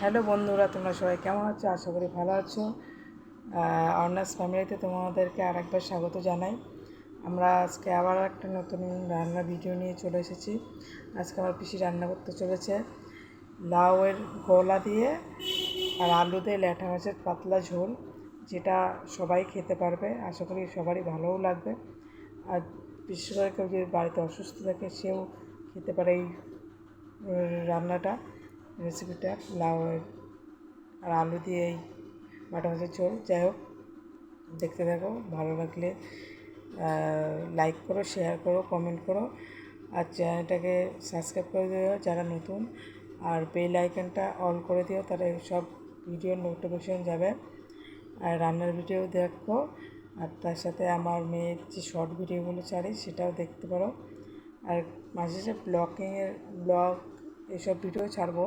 Hello বন্ধুরা, তোমরা সবাই কেমন আছো? আশা করি ভালো আছো। অর্নাস ফ্যামিলিতে তোমাদেরকে আরেকবার স্বাগত জানাই। আমরা আজকে আবার একটা নতুন রান্নার ভিডিও নিয়ে চলে এসেছি। আজকে আমার পিসি রান্না করতে চলেছে। লাউয়ের গলা দিয়ে আর আলু দিয়ে ল্যাঠা মাছের পাতলা ঝোল, যেটা সবাই খেতে পারবে। আশা করি সবারই ভালোও লাগবে। আর বিশেষ করে কেউ যদি বাড়িতে অসুস্থ থাকে, সেও খেতে পারে এই রান্নাটা। রেসিপিটা লাউয়ের আর আলু দিয়ে এই বাটা মাছের ঝোল। যাই হোক, দেখতে থাকো, ভালো লাগলে লাইক করো শেয়ার করো কমেন্ট করো। আর চ্যানেলটাকে সাবস্ক্রাইব করে দিও যারা নতুন। আর বেল আইকনটা অন করে দিও, তাহলে সব ভিডিওর নোটিফিকেশন যাবে। আর রান্নার ভিডিও দেখো, আর তার সাথে আমার মেয়ের যে শর্ট ভিডিওগুলো ছাড়ি, সেটাও দেখতে পারো। আর মাঝে মাঝে ব্লগিংয়ের ব্লগ এসব ভিডিও ছাড়বো।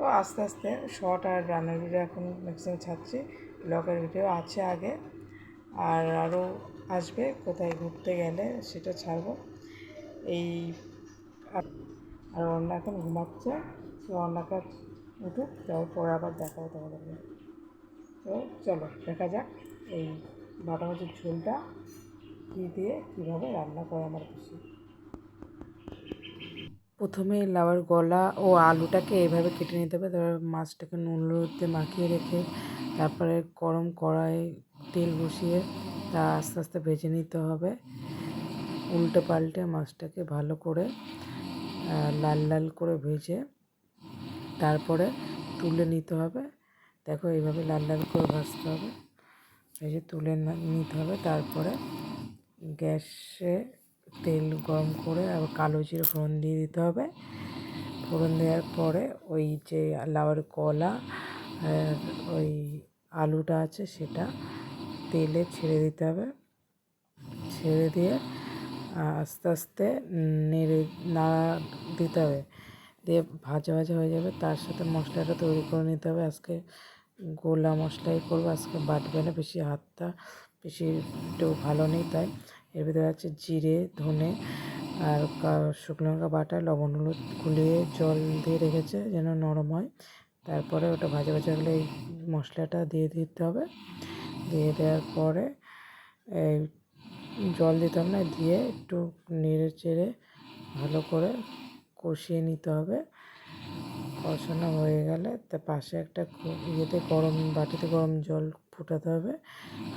তো আস্তে আস্তে শর্ট আর রান্নার ভিডিও এখন ম্যাক্সিমাম ছাড়ছি। ব্লগের ভিডিও আছে আগে। আর আরও আসবে, কোথায় ঘুরতে গেলে সেটা ছাড়বো। এই আর অন্য এখন ঘুমাচ্ছে। সে অন্যকে উঠুক তারপরে আবার দেখাবো তোমাদেরকে। তো চলো, দেখা যাক এই বাটা মাছের ঝোলটা কী দিয়ে, কীভাবে রান্না করে আমার পিসি। প্রথমে লাউয়ের গলা ও আলুটাকে এভাবে কেটে নিতে হবে। তারপর মাছটাকে নুন, হলুদে মাখিয়ে রেখে তারপরে গরম কড়াই তেল বসিয়ে তা আস্তে আস্তে ভেজে নিতে হবে। উল্টে পাল্টে মাছটাকে ভালো করে লাল লাল করে ভেজে তারপরে তুলে নিতে হবে। দেখো এইভাবে লাল লাল করে ভাজতে হবে। ভেজে তুলে নিতে হবে। তারপরে গ্যাসে তেল গরম করে আবার কালো জিরে ফোড়ন দিয়ে দিতে হবে। ফোড়ন দেওয়ার পরে ওই যে লাউয়ের কলা, আর ওই আলুটা আছে সেটা তেলে ছেড়ে দিতে হবে। ছেড়ে দিয়ে আস্তে আস্তে নেড়ে নাড়া দিতে হবে। দিয়ে ভাজা ভাজা হয়ে যাবে, তার সাথে মশলাটা তৈরি করে নিতে হবে। আজকে গোলা মশলাই করব, আজকে বাটবে না বেশি হাতটা, বেশি একটু ভালো নেই তাই। এর ভিতরে আছে জিরে, ধনে আর শুকনো লঙ্কা বাটা, লবণ হলুদ গুলিয়ে জল দিয়ে রেখেছে যেন নরম হয়। তারপরে ওটা ভাজা ভাজা হলে এই মশলাটা দিয়ে দিতে হবে। দিয়ে দেওয়ার পরে এই জল দিতে হবে না, দিয়ে একটু নেড়ে চেড়ে ভালো করে কষিয়ে নিতে হবে। কষানো হয়ে গেলে তা পাশে একটা ইয়েতে গরম, বাটিতে গরম জল ফুটাতে হবে,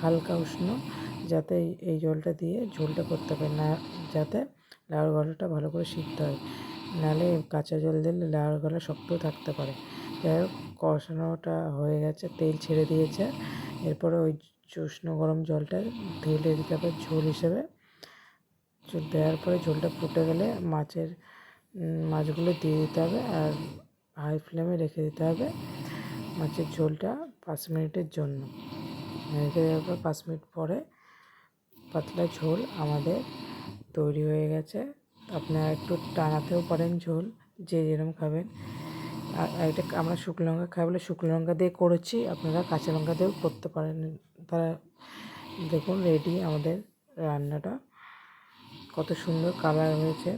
হালকা উষ্ণ, যাতে এই- জলটা দিয়ে ঝোলটা করতে হবে, না, যাতে লাউর গলাটা ভালো করে সিদ্ধ হয়। নাহলে কাঁচা জল দিলে লাউর গলা শক্তও থাকতে পারে। যাই হোক, কষানোটা হয়ে গেছে, তেল ছেড়ে দিয়েছে। এরপরে ওই উষ্ণ গরম জলটা ঢেলে দিতে হবে ঝোল হিসেবে। দেওয়ার পরে ঝোলটা ফুটে গেলে মাছের মাছগুলো দিয়ে দিতে হবে। আর হাই ফ্লেমে রেখে দিতে হবে মাছের ঝোলটা পাঁচ মিনিটের জন্য। রেখে দেওয়ার পর পাঁচ মিনিট পরে পাতলা ঝোল আমাদের তৈরি হয়ে গেছে। আপনারা একটু টানাতেও পারেন ঝোল, যে যেরকম খাবেন। আর এটা আমরা শুকনো লঙ্কা খাই বলে শুকনো লঙ্কা দিয়ে করেছি, আপনারা কাঁচা লঙ্কা দিয়েও করতে পারেন। তারা দেখুন রেডি আমাদের রান্নাটা। কত সুন্দর কালার হয়েছে।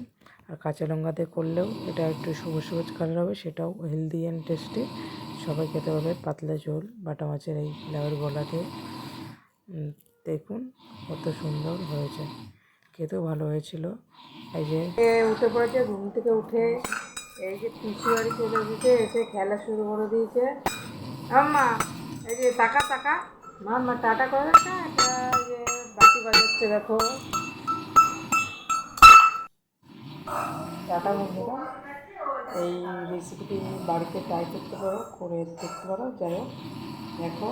আর কাঁচা লঙ্কাতে করলেও এটা একটু সবুজ সবুজ কালার হবে, সেটাও হেলদি অ্যান্ড টেস্টি সবাই খেতে পারবে পাতলা ঝোল, বাটা মাছের এই লাউয়ের গলাতে দেখুন কত সুন্দর হয়েছে। খেতেও ভালো হয়েছিল। এই যে উঠে পড়েছে, ঘুম থেকে উঠে এই যে পিসি বাড়ি চলে এসেছে, এসে খেলা শুরু করে দিয়েছে। আম্মা, এই যে টাকা টাকা। মা টাটা করে দেখা এটা যে বাটি বাজাচ্ছে, দেখো। টাটা বন্ধুরা। এই রেসিপিটি বাড়িতে ট্রাই করতে পারো, করে দেখতে পারো। যাই হোক, দেখো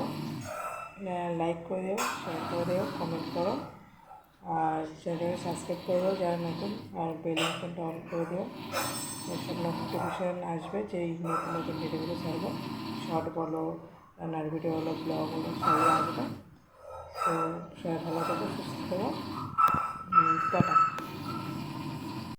লাইক করে দিও শেয়ার করে দিও কমেন্ট করো। আর চ্যানেলটাকে সাবস্ক্রাইব করে দিও, যারা নতুন, আর বেল আইকনটা অন করে দিও সব নোটিফিকেশান আসবে যে নতুন নতুন ভিডিওগুলো ছাড়বো। শর্ট বলো রান্নার ভিডিও বলো ব্লগ বলো, সবই আসবে। তো সবাই ভালো থাকো, সুস্থ থাকো। টাটা।